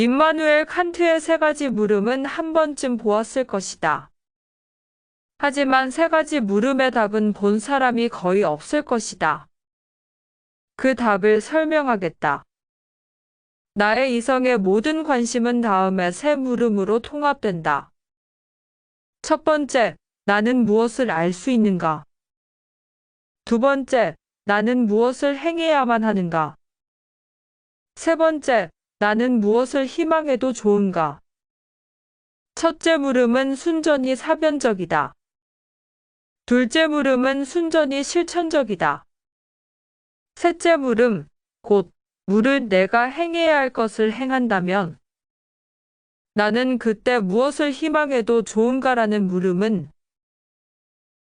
임마누엘 칸트의 세 가지 물음은 한 번쯤 보았을 것이다. 하지만 세 가지 물음의 답은 본 사람이 거의 없을 것이다. 그 답을 설명하겠다. 나의 이성의 모든 관심은 다음의 세 물음으로 통합된다. 첫 번째, 나는 무엇을 알 수 있는가? 두 번째, 나는 무엇을 행해야만 하는가? 세 번째, 나는 무엇을 희망해도 좋은가? 첫째 물음은 순전히 사변적이다. 둘째 물음은 순전히 실천적이다. 셋째 물음, 곧, 물을 내가 행해야 할 것을 행한다면, 나는 그때 무엇을 희망해도 좋은가라는 물음은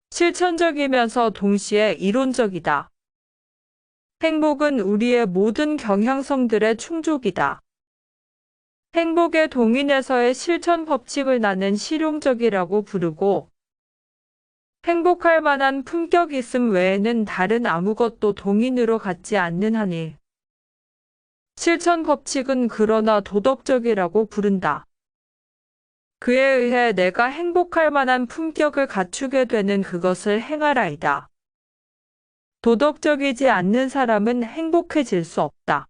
실천적이면서 동시에 이론적이다. 행복은 우리의 모든 경향성들의 충족이다. 행복의 동인에서의 실천 법칙을 나는 실용적이라고 부르고, 행복할 만한 품격 있음 외에는 다른 아무것도 동인으로 갖지 않는 한이, 실천 법칙은 그러나 도덕적이라고 부른다. 그에 의해 내가 행복할 만한 품격을 갖추게 되는 그것을 행하라이다. 도덕적이지 않는 사람은 행복해질 수 없다.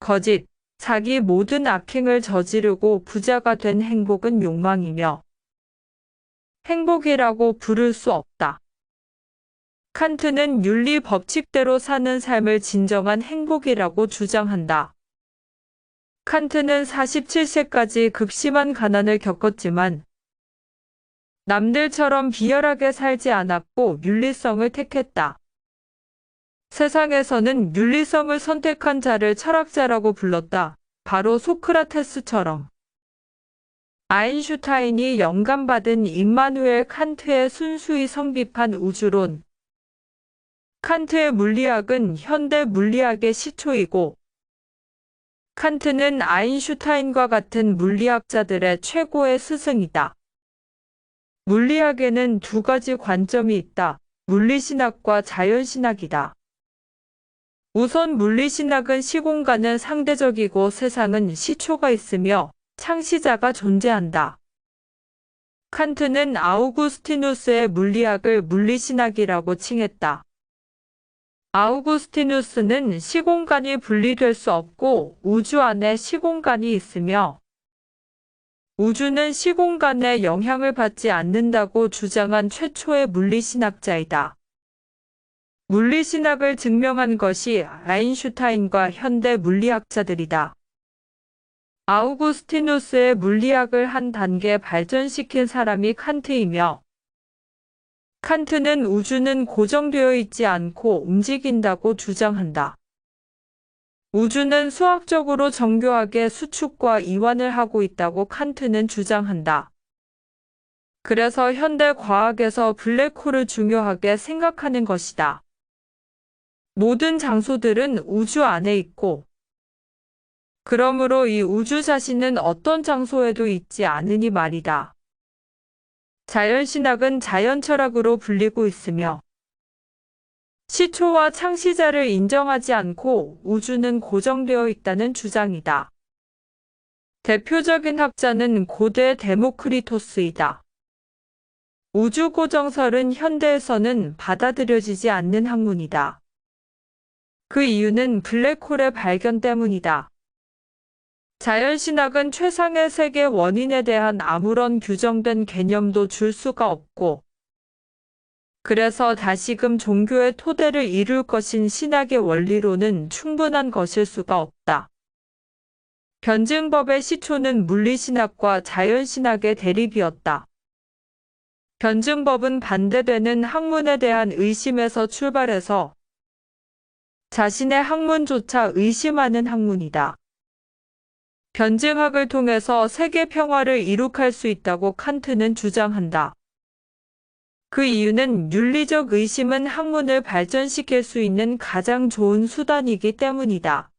거짓, 자기 모든 악행을 저지르고 부자가 된 행복은 욕망이며 행복이라고 부를 수 없다. 칸트는 윤리 법칙대로 사는 삶을 진정한 행복이라고 주장한다. 칸트는 47세까지 극심한 가난을 겪었지만 남들처럼 비열하게 살지 않았고 윤리성을 택했다. 세상에서는 윤리성을 선택한 자를 철학자라고 불렀다. 바로 소크라테스처럼. 아인슈타인이 영감받은 임마누엘 칸트의 순수히 성립한 우주론. 칸트의 물리학은 현대 물리학의 시초이고, 칸트는 아인슈타인과 같은 물리학자들의 최고의 스승이다. 물리학에는 두 가지 관점이 있다. 물리신학과 자연신학이다. 우선 물리신학은 시공간은 상대적이고 세상은 시초가 있으며 창시자가 존재한다. 칸트는 아우구스티누스의 물리학을 물리신학이라고 칭했다. 아우구스티누스는 시공간이 분리될 수 없고 우주 안에 시공간이 있으며 우주는 시공간에 영향을 받지 않는다고 주장한 최초의 물리신학자이다. 물리신학을 증명한 것이 아인슈타인과 현대 물리학자들이다. 아우구스티누스의 물리학을 한 단계 발전시킨 사람이 칸트이며 칸트는 우주는 고정되어 있지 않고 움직인다고 주장한다. 우주는 수학적으로 정교하게 수축과 이완을 하고 있다고 칸트는 주장한다. 그래서 현대 과학에서 블랙홀을 중요하게 생각하는 것이다. 모든 장소들은 우주 안에 있고, 그러므로 이 우주 자신은 어떤 장소에도 있지 않으니 말이다. 자연신학은 자연철학으로 불리고 있으며 시초와 창시자를 인정하지 않고 우주는 고정되어 있다는 주장이다. 대표적인 학자는 고대 데모크리토스이다. 우주 고정설은 현대에서는 받아들여지지 않는 학문이다. 그 이유는 블랙홀의 발견 때문이다. 자연신학은 최상의 세계 원인에 대한 아무런 규정된 개념도 줄 수가 없고, 그래서 다시금 종교의 토대를 이룰 것인 신학의 원리로는 충분한 것일 수가 없다. 변증법의 시초는 물리신학과 자연신학의 대립이었다. 변증법은 반대되는 학문에 대한 의심에서 출발해서 자신의 학문조차 의심하는 학문이다. 변증학을 통해서 세계 평화를 이룩할 수 있다고 칸트는 주장한다. 그 이유는 윤리적 의심은 학문을 발전시킬 수 있는 가장 좋은 수단이기 때문이다.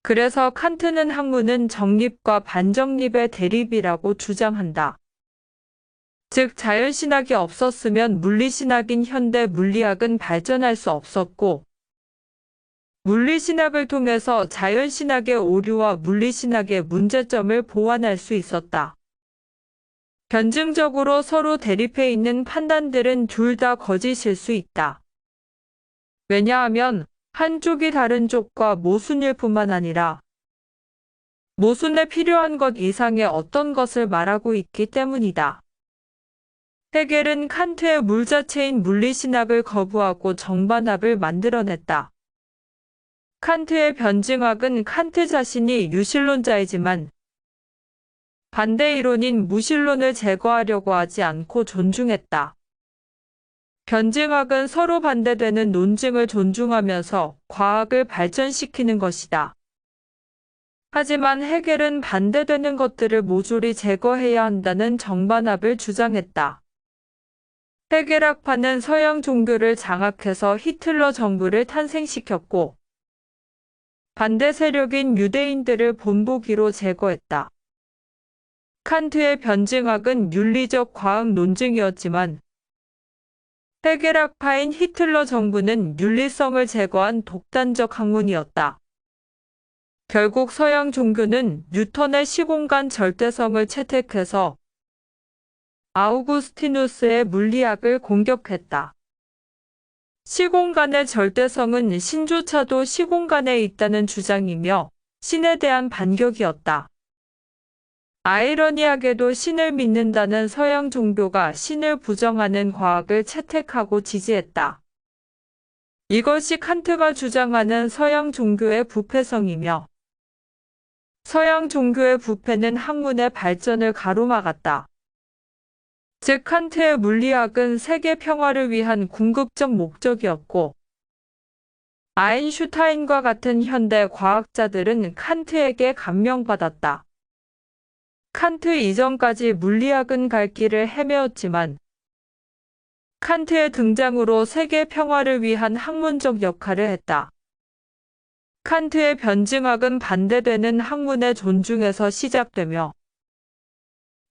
그래서 칸트는 학문은 정립과 반정립의 대립이라고 주장한다. 즉, 자연신학이 없었으면 물리신학인 현대 물리학은 발전할 수 없었고, 물리신학을 통해서 자연신학의 오류와 물리신학의 문제점을 보완할 수 있었다. 변증적으로 서로 대립해 있는 판단들은 둘 다 거짓일 수 있다. 왜냐하면 한쪽이 다른 쪽과 모순일 뿐만 아니라 모순에 필요한 것 이상의 어떤 것을 말하고 있기 때문이다. 헤겔은 칸트의 물 자체인 물리신학을 거부하고 정반합을 만들어냈다. 칸트의 변증학은 칸트 자신이 유실론자이지만 반대 이론인 무실론을 제거하려고 하지 않고 존중했다. 변증학은 서로 반대되는 논증을 존중하면서 과학을 발전시키는 것이다. 하지만 헤겔은 반대되는 것들을 모조리 제거해야 한다는 정반합을 주장했다. 헤겔학파는 서양 종교를 장악해서 히틀러 정부를 탄생시켰고 반대 세력인 유대인들을 본보기로 제거했다. 칸트의 변증학은 윤리적 과학 논증이었지만 헤겔학파인 히틀러 정부는 윤리성을 제거한 독단적 학문이었다. 결국 서양 종교는 뉴턴의 시공간 절대성을 채택해서 아우구스티누스의 물리학을 공격했다. 시공간의 절대성은 신조차도 시공간에 있다는 주장이며 신에 대한 반격이었다. 아이러니하게도 신을 믿는다는 서양 종교가 신을 부정하는 과학을 채택하고 지지했다. 이것이 칸트가 주장하는 서양 종교의 부패성이며 서양 종교의 부패는 학문의 발전을 가로막았다. 즉 칸트의 물리학은 세계 평화를 위한 궁극적 목적이었고 아인슈타인과 같은 현대 과학자들은 칸트에게 감명받았다. 칸트 이전까지 물리학은 갈 길을 헤매었지만 칸트의 등장으로 세계 평화를 위한 학문적 역할을 했다. 칸트의 변증학은 반대되는 학문의 존중에서 시작되며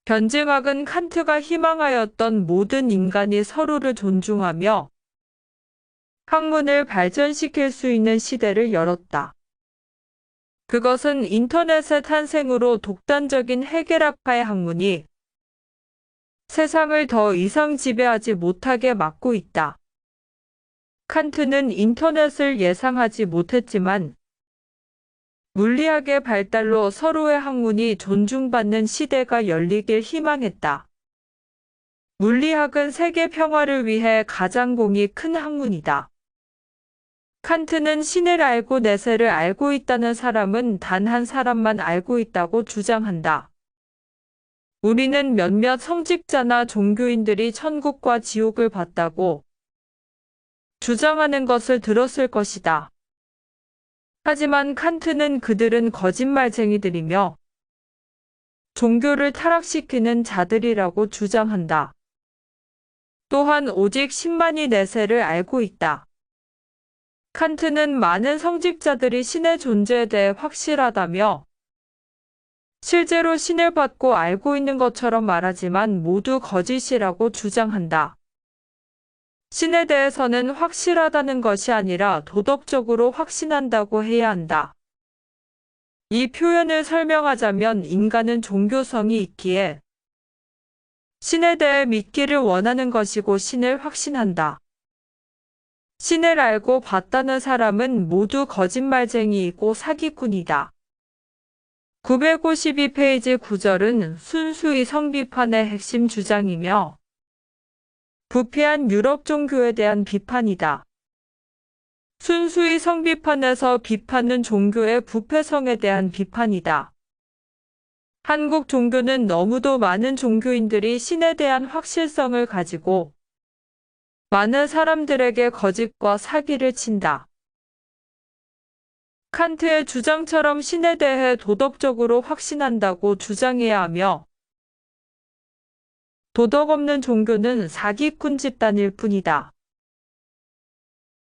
변증학은 칸트가 희망하였던 모든 인간이 서로를 존중하며 학문을 발전시킬 수 있는 시대를 열었다. 그것은 인터넷의 탄생으로 독단적인 해결학파의 학문이 세상을 더 이상 지배하지 못하게 막고 있다. 칸트는 인터넷을 예상하지 못했지만 물리학의 발달로 서로의 학문이 존중받는 시대가 열리길 희망했다. 물리학은 세계 평화를 위해 가장 공이 큰 학문이다. 칸트는 신을 알고 내세를 알고 있다는 사람은 단 한 사람만 알고 있다고 주장한다. 우리는 몇몇 성직자나 종교인들이 천국과 지옥을 봤다고 주장하는 것을 들었을 것이다. 하지만 칸트는 그들은 거짓말쟁이들이며 종교를 타락시키는 자들이라고 주장한다. 또한 오직 10만이 내세를 알고 있다. 칸트는 많은 성직자들이 신의 존재에 대해 확실하다며 실제로 신을 받고 알고 있는 것처럼 말하지만 모두 거짓이라고 주장한다. 신에 대해서는 확실하다는 것이 아니라 도덕적으로 확신한다고 해야 한다. 이 표현을 설명하자면 인간은 종교성이 있기에 신에 대해 믿기를 원하는 것이고 신을 확신한다. 신을 알고 봤다는 사람은 모두 거짓말쟁이이고 사기꾼이다. 952페이지 9절은 순수히 성비판의 핵심 주장이며 부패한 유럽 종교에 대한 비판이다. 순수히 성비판에서 비판은 종교의 부패성에 대한 비판이다. 한국 종교는 너무도 많은 종교인들이 신에 대한 확실성을 가지고 많은 사람들에게 거짓과 사기를 친다. 칸트의 주장처럼 신에 대해 도덕적으로 확신한다고 주장해야 하며 도덕 없는 종교는 사기꾼 집단일 뿐이다.